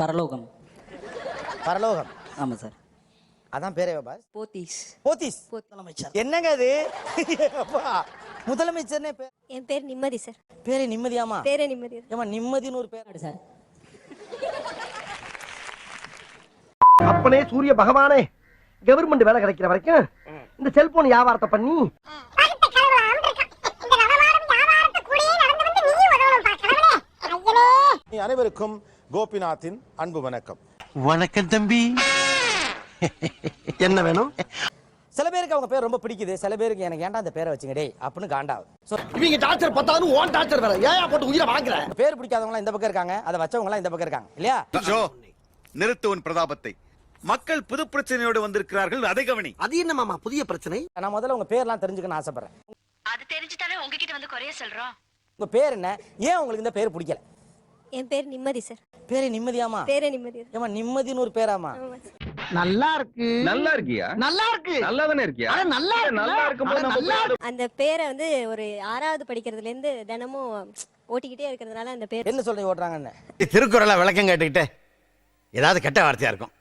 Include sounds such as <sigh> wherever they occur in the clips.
பரலோகம். பரலோகம். ஆமாம் சார். அதான் பேரே பாஸ். போத்தீஸ். போத்தீஸ். முதலமைச்சர் என்னங்க அது? அப்பா, முதலமைச்சர்னே பேர் என் பேர் நிம்மதி சார். பேரே நிம்மதியாமா பேரே நிம்மதி ஏமா நிம்மதின்னு ஒரு பேர். சார். அப்பனே சூரிய பகவானே கவர்மெண்ட் வேலை கிடைக்கிற வரைக்கும் இந்த செல்போன் வியாபாரத்தை பண்ணி அனைவருக்கும் கோபிநாத்தின் அன்பு வணக்கம். வணக்கம் தம்பி. என்ன வேணும்? சில பேருக்கு அவங்க பேர் ரொம்ப பிடிக்குது சில பேருக்கு எனக்கு ஏன்டா அந்த பேரை வச்சுங்க டேய் அப்படின்னு காண்டாவது இவங்க டார்ச்சர் பத்தாலும் ஓன் டார்ச்சர் வேற. ஏன் போட்டு உயிரை வாங்குற? பேர் பிடிக்காதவங்களாம் இந்த பக்கம் இருக்காங்க அதை வச்சவங்களாம் இந்த பக்கம் இருக்காங்க இல்லையா? நிறுத்து உன் பிரதாபத்தை. மக்கள் புது பிரச்சனையோடு வந்திருக்கிறார்கள் அதை கவனி. அது என்ன மாமா புதிய பிரச்சனை? நான் முதல்ல உங்க பேர்லாம் தெரிஞ்சுக்கணும்னு ஆசைப்படுறேன். அது தெரிஞ்சுதானே உங்ககிட்ட வந்து குறைய சொல்றோம்? உங்க பேர் என்ன? ஏன் உங்களுக்கு இந்த பேர் பிடிக்கல? என் பேர் நிம்மதி சார் பேரே நிம்மதியாமா பேரே நிம்மதி ஏமா நிம்மதின்னு ஒரு பேராமா நல்லா இருக்கு. நல்லா இருக்கியா? நல்லா இருக்கு. நல்லா தானே இருக்கியா? அட நல்லா இருக்கு நல்லா இருக்கும்போது நம்ம அந்த பேரை வந்து ஒரு ஆறாவது படிக்கிறதுல இருந்து தினமும் ஓட்டிக்கிட்டே இருக்கிறதுனால அந்த பேர் என்ன சொல்றீங்க ஓட்டுறாங்கன்னு? திருக்குறளை விளக்கம் கேட்டுக்கிட்டு ஏதாவது கெட்ட வார்த்தையா இருக்கும்.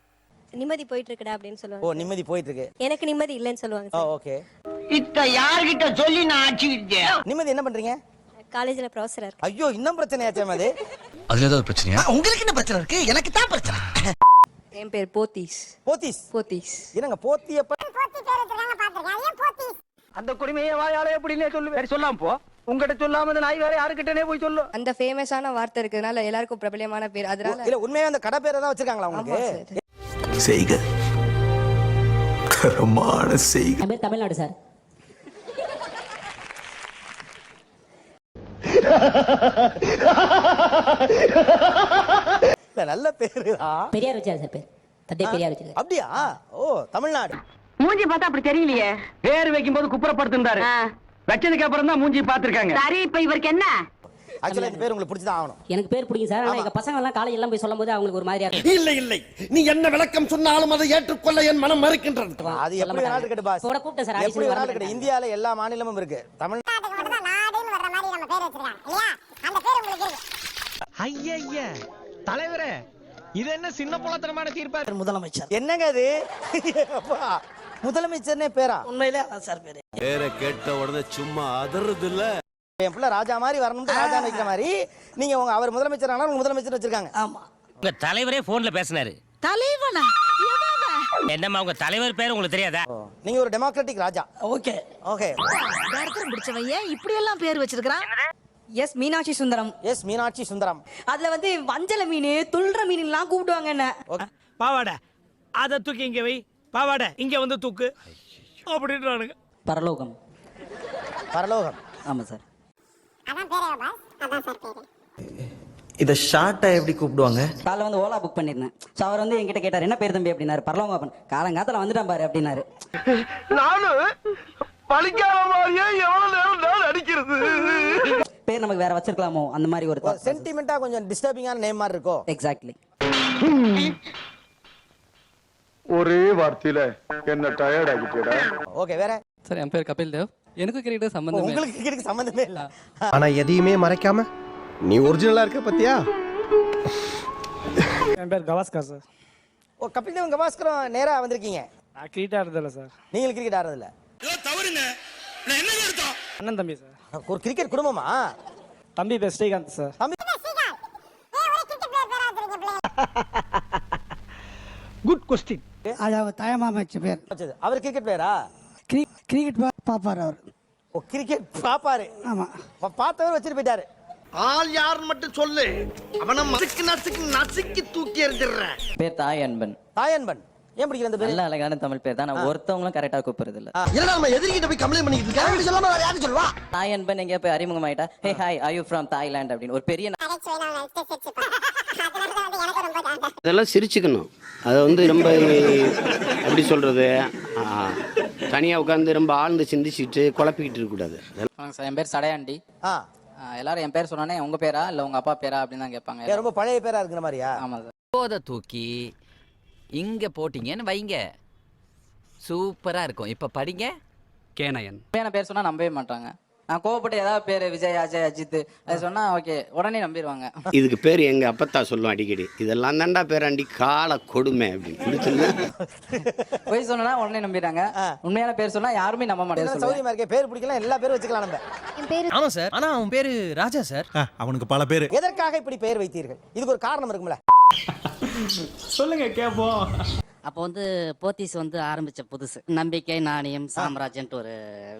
நிம்மதி போயிட்டு இருக்குடா அப்படின்னு ஓ சொல்லுவாங்க நிம்மதி போயிட்டு இருக்கு எனக்கு நிம்மதி இல்லைன்னு சொல்லுவாங்க ஓ சார் ஓகே. இத்த யார்கிட்ட சொல்லி நான் ஆச்சுக்கிட்டேன் நிம்மதி என்ன பண்றீங்க? காலேஜ்ல ப்ரொஃபஸரா இருக்கு ஐயோ இன்னும் பிரச்சனையாச்சே அது அதுல ஏதாவது பிரச்சனையா? உங்களுக்கு என்ன பிரச்சனை இருக்கு? எனக்கு தான் பிரச்சனை. என் பேர் போத்தீஸ். போத்தீஸ்? போத்தீஸ். என்னங்க போத்தியப்ப அந்த குடிமையை வாயால எப்படின்னே சொல்லுவேன் சொல்லாம போ. உங்ககிட்ட சொல்லாம இந்த நாய் வேற யாருக்கிட்டனே போய் சொல்லு. அந்த ஃபேமஸான வார்த்தை இருக்கிறதுனால எல்லாருக்கும் பிரபலமான பேர். அதனால இல்ல உண்மையாவே அந்த கடை பேரை தான் வச்சிருக்காங்களா உங்களுக்கு? செய்க. கரமான செய்க. தமிழ்நாடு சார். இல்ல நல்ல பேரு தான் பெரியார் வச்சார் சார் பேர். தந்தை பெரியார் வச்சிருக்காரு. அப்படியா? ஓ தமிழ்நாடு. மூஞ்சி பார்த்தா அப்படி தெரியலையே. பேர் வைக்கும்போது குப்புறப்படுத்திருந்தாரு. வச்சதுக்கு அப்புறம் தான் மூஞ்சி பாத்துருக்காங்க சரி இப்ப இவருக்கு என்ன? ஆக்சுவலா இந்த பேர் உங்களுக்கு பிடிச்சதான் ஆகணும். எனக்கு பேர் பிடிக்கும் சார். எங்கள் பசங்க எல்லாம் எல்லாம் போய் சொல்லும்போது அவங்களுக்கு ஒரு மாதிரியா இல்லை இல்லை. நீ என்ன விளக்கம் சொன்னாலும் அதை ஏற்றுக்கொள்ள என் மனம் மறுக்கின்றது. அது எப்படி வேணாலும் இருக்கட்டும் பாஸ். கூட கூப்பிட்டேன் சார் எப்படி audition வேணாலும் வர இருக்கட்டும் இந்தியால எல்லா மாநிலமும் இருக்கு. ஐய தலைவரே இது என்ன சின்ன புலத்தனமான தீர்ப்பா? முதலமைச்சர். என்னங்க அது? அப்பா, முதலமைச்சர்னே பேரா? உண்மையிலே அதான் சார் பேர். பேரை கேட்ட உடனே சும்மா அதறது இல்ல என் பிள்ளை ராஜா மாதிரி வரணும்னு ராஜா வைக்கிற மாதிரி நீங்க உங்க அவர் முதலமைச்சர் ஆனா உங்க முதலமைச்சர் வச்சிருக்காங்க. ஆமாம் உங்க தலைவரே போன்ல பேசினாரு. தலைவனா? என்னம்மா உங்க தலைவர் பேர் உங்களுக்கு தெரியாதா? நீங்க ஒரு டெமோக்ராட்டிக் ராஜா. ஓகே. ஓகே. தரத்திரம் பிடிச்சவன் ஏன் இப்படி எல்லாம் பேர் வச்சிருக்கான் எஸ் மீனாட்சி சுந்தரம். எஸ் மீனாட்சி சுந்தரம். அதுல வந்து வஞ்சல மீன் துள்ளுற மீன்லாம் கூப்பிடுவாங்க என்ன? பாவாடை. அத தூக்கி இங்க வை. பாவாடை. இங்க வந்து தூக்கு. அப்படின்றானுங்க. பரலோகம். பரலோகம். ஆமாம் சார். இத ஷார்ட்டா எப்படி கூப்பிடுவாங்க? காலைல வந்து ஓலா புக் பண்ணியிருந்தேன் ஸோ அவர் வந்து என்கிட்ட கேட்டார் என்ன பேர் தம்பி? அப்படின்னாரு. பரலோகம் அப்பன். காலங்காத்தில் வந்துட்டான் பாரு அப்படின்னாரு. நானும் பழிக்காத மாதிரியே எவ்வளவு நேரம் நான் அடிக்கிறது? பேர் நமக்கு வேற வச்சிருக்கலாமோ? அந்த மாதிரி ஒரு சென்டிமெண்டா கொஞ்சம் டிஸ்டர்பிங்கான நேம் மாதிரி இருக்கோ? எக்ஸாக்ட்லி ஒரே வார்த்தையில என்ன டயர்ட் ஆகிட்டேடா ஓகே வேற? சார் என் பேர் கபில் தேவ். எனக்கு கிரிக்கெட் ஓ, உங்களுக்கு கிரிக்கெட்டுக்கு சம்மந்தமே இல்ல. ஆனா எதையுமே மறைக்காம நீ ஒரிஜினலா இருக்க பத்தியா? என் பேர் கவாஸ்கர் சார். ஓ கபில் தேவ் கவாஸ்கரம் நேரா வந்திருக்கீங்க. நான் கிரீட்டா இருந்தல சார். நீங்க கிரிக்கெட் ஆடுறது இல்ல தவறுங்க. அண்ணன் தம்பி சார். ஒரு கிரிக்கெட் குடும்பமா? தம்பி பேர் ஸ்ரீகாந்த் சார். குட் கொஸ்டின் அதாவது தயமாம வச்ச பேர் வச்சது. அவர் கிரிக்கெட் பிளேயரா கிரிக்கெட் பாப்பார் அவர். ஓ கிரிக்கெட் பாப்பாரு. ஆமாம் பா- பார்த்தவர் வச்சுட்டு போயிட்டாரு. ஆள் யாருன்னு மட்டும் சொல்லு. அவன நசுக்கு நசுக்கு நசுக்கி தூக்கி எறிஞ்சிடுறேன் பேர் தாய் அன்பன். தாயன்பன் ஏன் பிடிக்கிற அந்த பேரு நல்ல அழகான தமிழ் பேர் தான். நான் ஒருத்தவங்களும் கரெக்டாக கூப்பிடுறது இல்ல என்னடா நம்ம எதிரிகிட்ட போய் கம்ப்ளைண்ட் பண்ணிட்டு இருக்க? அப்படி சொல்லாம வேற யாரும் சொல்லுவா? தாய் அன்பன் எங்கேயா போய் அறிமுகமாயிட்டா. Hey hi I you from Thailand அப்படின்னு. ஒரு பெரிய இதெல்லாம் சிரிச்சுக்கணும். அதை வந்து ரொம்ப எப்படி சொல்றது? தனியாக உட்காந்து ரொம்ப ஆழ்ந்து சிந்திச்சுட்டு குழப்பிக்கிட்டு இருக்கக்கூடாது. என் பேர் சடையாண்டி. ஆ. எல்லாரும் என் பேர் சொன்னோன்னே உங்க பேரா? இல்ல உங்க அப்பா பேரா? அப்படின்னு தான் கேட்பாங்க ரொம்ப பழைய பேரா இருக்கிற மாதிரியா? ஆமா சார். போதை தூக்கி இங்க போட்டீங்கன்னு வைங்க. சூப்பரா இருக்கும். இப்ப படிங்க. கேனயன். பேர் சொன்னா நம்பவே மாட்டாங்க. நான் கோவப்பட்டு ஏதாவது பேர் விஜய் அஜய் அஜித் அது சொன்னா ஓகே உடனே நம்பிடுவாங்க. இதுக்கு பேர் எங்க அப்பத்தா சொல்லும் அடிக்கடி. இதெல்லாம் தாண்டா பேராண்டி கால கொடுமை அப்படின்னு. போய் சொன்னா உடனே நம்பிடுறாங்க. உண்மையான பேர் சொன்னா யாருமே நம்ப மாட்டேன் சொல்லுவேன் சௌரியமா இருக்கே பேர் பிடிக்கலாம் எல்லா பேரும் வச்சுக்கலாம் நம்ம. ஆமா சார். ஆனா அவன் பேரு ராஜா சார். அவனுக்கு பல பேரு. எதற்காக இப்படி பெயர் வைத்தீர்கள்? இதுக்கு ஒரு காரணம் இருக்கும்ல. அப்போ வந்து போத்தீஸ் வந்து ஆரம்பிச்ச புதுசு. நம்பிக்கை நாணயம் சாம்ராஜ்யன்ட்டு ஒரு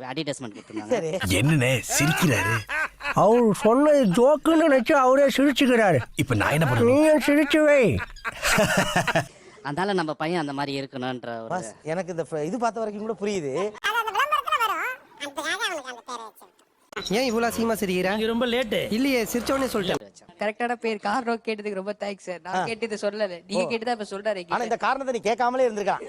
அட்வர்டைஸ்மெண்ட் கொடுத்துருந்தாங்க. என்னண்ணே சிரிக்கிறாரு? அவர் சொன்னது ஜோக்குன்னு நினைச்சு அவரே சிரிச்சுக்கிறாரு. இப்ப நான் என்ன பண்ணுவேன் நீயும் சிரிச்சு வை. அதனால நம்ம பையன் அந்த மாதிரி இருக்கணும்ன்ற ஒரு பாஸ், எனக்கு இந்த இது பார்த்த வரைக்கும் கூட புரியுது. ஏன் இவ்வளவு சீமா சிரிக்கிற? நீங்க ரொம்ப லேட்டு இல்லையே சிரிச்சோடனே சொல்லிட்டேன். கரெக்டான பேர். காரணம் கேட்டதுக்கு ரொம்ப தேங்க்ஸ் சார் நான் கேட்டது சொல்லல. நீங்க கேட்டதா இப்ப சொல்றாரு ஆனா இந்த காரணத்தை நீ கேட்காமலே இருந்திருக்கான்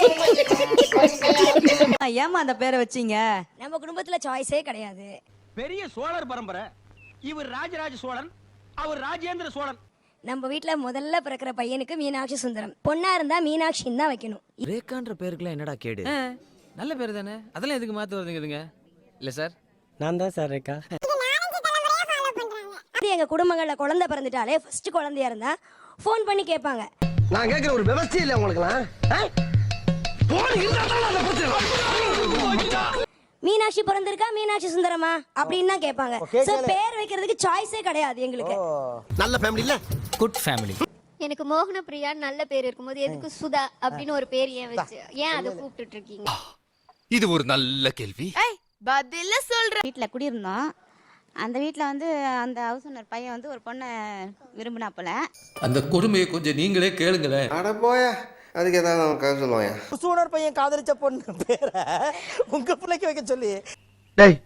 <laughs> ஏமா அந்த பேரை வச்சீங்க? நம்ம குடும்பத்துல சாய்ஸே கிடையாது. பெரிய சோழர் பரம்பரை. இவர் ராஜராஜ சோழன் அவர் ராஜேந்திர சோழன். நம்ம வீட்ல முதல்ல பிறக்கிற பையனுக்கு மீனாட்சி சுந்தரம். பொண்ணா இருந்தா மீனாட்சின்னு தான் வைக்கணும். ரேகான்ற பேருக்குலாம் என்னடா கேடு? நல்ல பேர் தானே? அதெல்லாம் எதுக்கு மாத்து வருதுங்க இல்ல சார் நான் தான் சார் இருக்கா எங்க குடும்பங்கள்ல குழந்தை பிறந்துட்டாலே ஃபர்ஸ்ட் குழந்தையா இருந்தா ஃபோன் பண்ணி கேட்பாங்க. நான் கேட்கிற ஒரு விவசாயம் இல்லை உங்களுக்குலாம் மீனாட்சி பிறந்திருக்கா? மீனாட்சி சுந்தரமா? அப்படின்னு தான் கேட்பாங்க. கேட்கல. பேர் வைக்கிறதுக்கு சாய்ஸே கிடையாது எங்களுக்கு. நல்ல ஃபேமிலி இல்ல? குட் ஃபேமிலி எனக்கு மோகன பிரியா நல்ல பேர் இருக்கும்போது எதுக்கு சுதா அப்படின்னு ஒரு பேர் ஏன் வச்சு ஏன் அதை கூப்பிட்டுட்டு இருக்கீங்க? இது ஒரு நல்ல கேள்வி. பதில சொல்ற வீட்டுல குடியிருந்தோம். அந்த வீட்டுல வந்து அந்த ஹவுஸ் ஓனர் பையன் வந்து ஒரு பொண்ணை விரும்பினாப்புல அந்த கொடுமையை கொஞ்சம் நீங்களே கேளுங்களேன். அட போய அதுக்கு ஏதாவது அவன் கதை சொல்லுவான் புசூனர் பையன் காதலிச்ச பொண்ணு பேரை உங்க பிள்ளைக்கு வைக்க சொல்லி. டேய்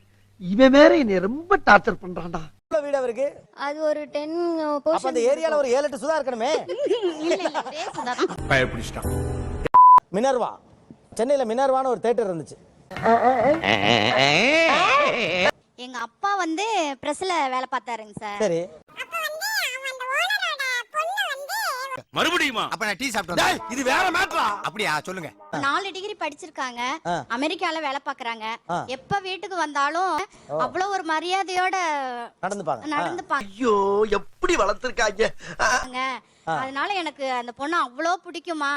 இவன் வேற என்னை ரொம்ப டார்ச்சர் பண்றான்டா. வீடு அவருக்கு? அது ஒரு டென் அப்ப அந்த ஏரியால ஒரு ஏழு எட்டு சுதா இருக்கணுமே. <laughs> பயப்பிடிச்சிட்டான். மினர்வா. சென்னையில மினர்வான்னு ஒரு தேட்டர் இருந்துச்சு. எங்க அப்பா வந்து பிரஸ்ல வேலை பார்த்தாருங்க சார். சரி. மறுபடியுமா? அப்ப நான் டீ சாப்பிட்டேன் இது வேற மேட்டரா அப்படியா சொல்லுங்க. நாலு டிகிரி படிச்சிருக்காங்க. அமெரிக்கால வேலை பாக்குறாங்க. எப்ப வீட்டுக்கு வந்தாலும் அவ்வளவு ஒரு மரியாதையோட நடந்துப்பாங்க. நடந்துப்பாங்க. ஐயோ எப்படி வளர்த்துருக்காங்க? அதனால எனக்கு அந்த பொண்ணு அவ்வளோ பிடிக்குமா?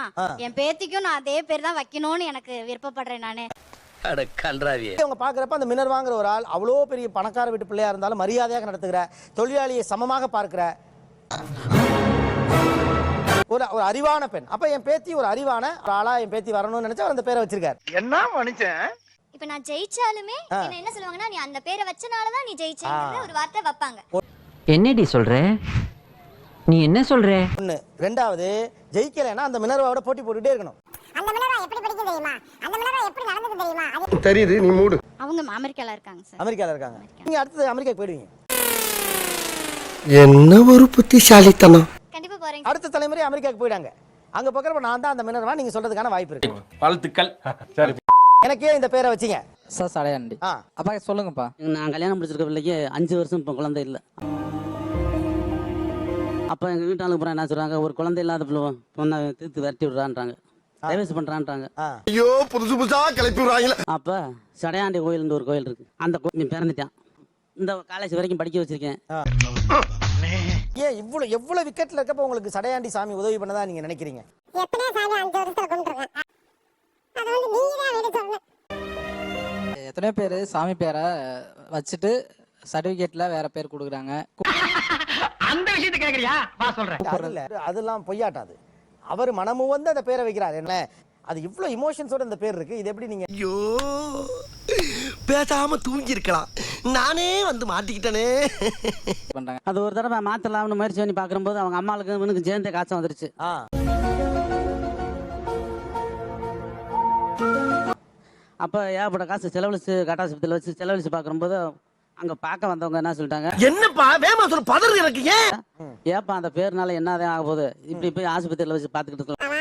என் பேத்திக்கும் நான் அதே பேர் தான் வைக்கணும்னு எனக்கு விருப்பப்படுறேன் நானு. அட கன்றாவியே அவங்க பாக்குறப்ப அந்த மினர்வாங்கிற ஒரு ஆள் அவ்வளோ பெரிய பணக்கார வீட்டு பிள்ளையா இருந்தாலும் மரியாதையாக நடத்துகிற தொழிலாளியை சமமாக பார்க்கிற ஒரு ஒரு அறிவான பெண். அப்ப என் பேத்தி ஒரு அறிவான ஒரு ஆளா என் பேத்தி வரணும்னு நினைச்சு அவர் அந்த பேரை வச்சிருக்காரு. என்ன மனுஷன்? இப்ப நான் ஜெயிச்சாலுமே என்ன என்ன சொல்லுவாங்கன்னா நீ அந்த பேரை வச்சனால தான் நீ ஜெயிச்சேங்கிற ஒரு வார்த்தை வைப்பாங்க. என்னடி சொல்ற? நீ என்ன சொல்ற? ஒண்ணு. ரெண்டாவது ஜெயிக்கலைன்னா அந்த மினர்வாவோட போட்டி போட்டுட்டே இருக்கணும். தெரியுமா? அந்த எப்படி நடந்தது தெரியுமா? அது தெரியுது நீ மூடு. அவங்க அமெரிக்கால இருக்காங்க சார். அமெரிக்கால இருக்காங்க. நீங்க அடுத்தது அமெரிக்காக்கு போயிடுவீங்க. என்ன ஒரு புத்திசாலித்தனம்? கண்டிப்பா போறீங்க அடுத்த தலைமுறை அமெரிக்காக்கு போயிடாங்க. அங்க போகிறப்ப நான் தான் அந்த மினர்வா நீங்க சொல்றதுக்கான வாய்ப்பு இருக்கு. வாழ்த்துக்கள் <laughs> எனக்கே இந்த பேரை வச்சீங்க. சார் சடையாண்டி ஆ. அப்பா சொல்லுங்கப்பா. நான் கல்யாணம் முடிச்சிருக்க பிள்ளைக்கு அஞ்சு வருஷம் இப்போ குழந்தை இல்லை. அப்போ எங்கள் வீட்டாளுக்கு அப்புறம் என்ன சொல்கிறாங்க ஒரு குழந்தை இல்லாத பிள்ளை பொண்ணை தீர்த்து விரட்டி விட்றான்றாங்க. டைவர்ஸ் பண்ணுறான்றாங்க ஆ. ஐயோ புதுசு புதுசா கிளப்பி விடுறாங்களே. அப்போ சடையாண்டி கோயில்னு ஒரு கோயில் இருக்கு. அந்த கோயில் பிறந்துட்டான். இந்த காலேஜ் வரைக்கும் படிக்க வச்சிருக்கேன். ஏன் இவ்வளவு எவ்வளவு விக்கெட்ல இருக்கப்ப உங்களுக்கு சடையாண்டி சாமி உதவி பண்ணதா நீங்க நினைக்கிறீங்க? எத்தனை சாமி அஞ்சு வருஷத்துல கொண்டிருக்கேன் அது வந்து நீங்க தான் வெளியே சொல்லணும் எத்தனையோ பேர் சாமி பேரை வச்சுட்டு சர்டிஃபிகேட்டில் வேற பேர் கொடுக்குறாங்க. அந்த விஷயத்தை கேக்குறியா? வா சொல்றேன். அதெல்லாம் பொய்யாட்டாது அவர் மனமு வந்து அந்த பேரை வைக்கிறார். என்ன? அது இவ்வளவு இமோஷன்ஸோட இந்த பேர் இருக்கு. இது எப்படி நீங்க ஐயோ பேசாம தூங்கி இருக்கலாம் நானே வந்து மாட்டிக்கிட்டனே. பண்ணுறாங்க அது ஒரு தடவை மாற்றலாம்னு முயற்சி பண்ணி பார்க்கும்போது அவங்க அம்மாளுக்கு இவனுக்கு சேர்ந்த காய்ச்சல் வந்துருச்சு. ஆ. அப்போ ஏகப்பட்ட காசு செலவழிச்சு கட்டாசபத்தில் வச்சு செலவழிச்சு பார்க்கும்போது அங்கே பார்க்க வந்தவங்க என்ன சொல்லிட்டாங்க? என்னப்பா வேமா சொல்ல பதறு எனக்கு ஏன்? ஏப்பா அந்த பேர்னால என்னதான் ஆக போகுது? இப்படி போய் ஆஸ்பத்திரியில் வச்சு பார்த்துக்கிட்டு இருக்கலாம்.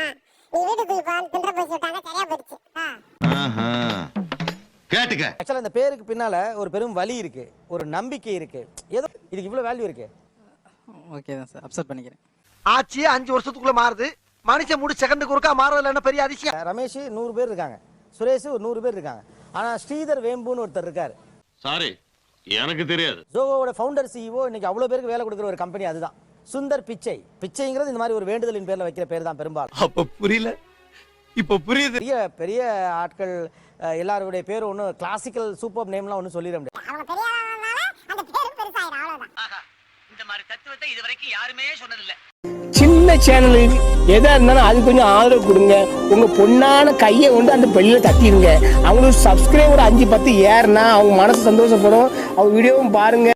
நீ வீட்டுக்கு போய் தின்ற போய் சொல்லிட்டாங்க சரியா போயிடுச்சு. கேட்டுக்க. ஆக்சுவலா இந்த பேருக்கு பின்னால ஒரு பெரும் வலி இருக்கு. ஒரு நம்பிக்கை இருக்கு. ஏதோ இதுக்கு இவ்வளவு வேல்யூ இருக்கு. ஓகே தான் சார் அப்செட் பண்ணிக்கிறேன். ஆச்சு அஞ்சு வருஷத்துக்குள்ள மாறுது. மனுஷன் முடி செகண்டுக்கு ஒருக்கா மாறதுல என்ன பெரிய அதிசயம்? ரமேஷ் நூறு பேர் இருக்காங்க. சுரேஷ் ஒரு நூறு பேர் இருக்காங்க. ஆனா ஸ்ரீதர் வேம்புன்னு ஒருத்தர் இருக்காரு. சாரி எனக்கு தெரியாது. ஜோகோவோட ஃபவுண்டர் சிஇஓ இன்னைக்கு அவ்வளோ பேருக்கு வேலை கொடுக்குற ஒரு கம்பெனி அதுதான். சுந்தர் பிச்சை. பிச்சைங்கிறது இந்த மாதிரி ஒரு வேண்டுதலின் பேர்ல வைக்கிற பேர் தான் பெரும்பாலும். அப்ப புரியல. இப்ப புரியுது. பெரிய பெரிய ஆட்கள் எல்லாருடைய பேரும் ஒன்றும் கிளாசிக்கல் சூப்பர் நேம்லாம் ஒன்றும் சொல்லிட முடியாது. இந்த மாதிரி தத்துவத்தை இது வரைக்கும் யாருமே சொன்னதில்ல. சின்ன சேனலு எதா இருந்தாலும் அது கொஞ்சம் ஆதரவு கொடுங்க. உங்க பொண்ணான கையை கொண்டு அந்த பெல்லில தட்டிடுங்க. அவங்களுக்கு சப்ஸ்கிரைபர் அஞ்சு பத்து ஏறுனா அவங்க மனசு சந்தோஷப்படும். அவங்க வீடியோவும் பாருங்க.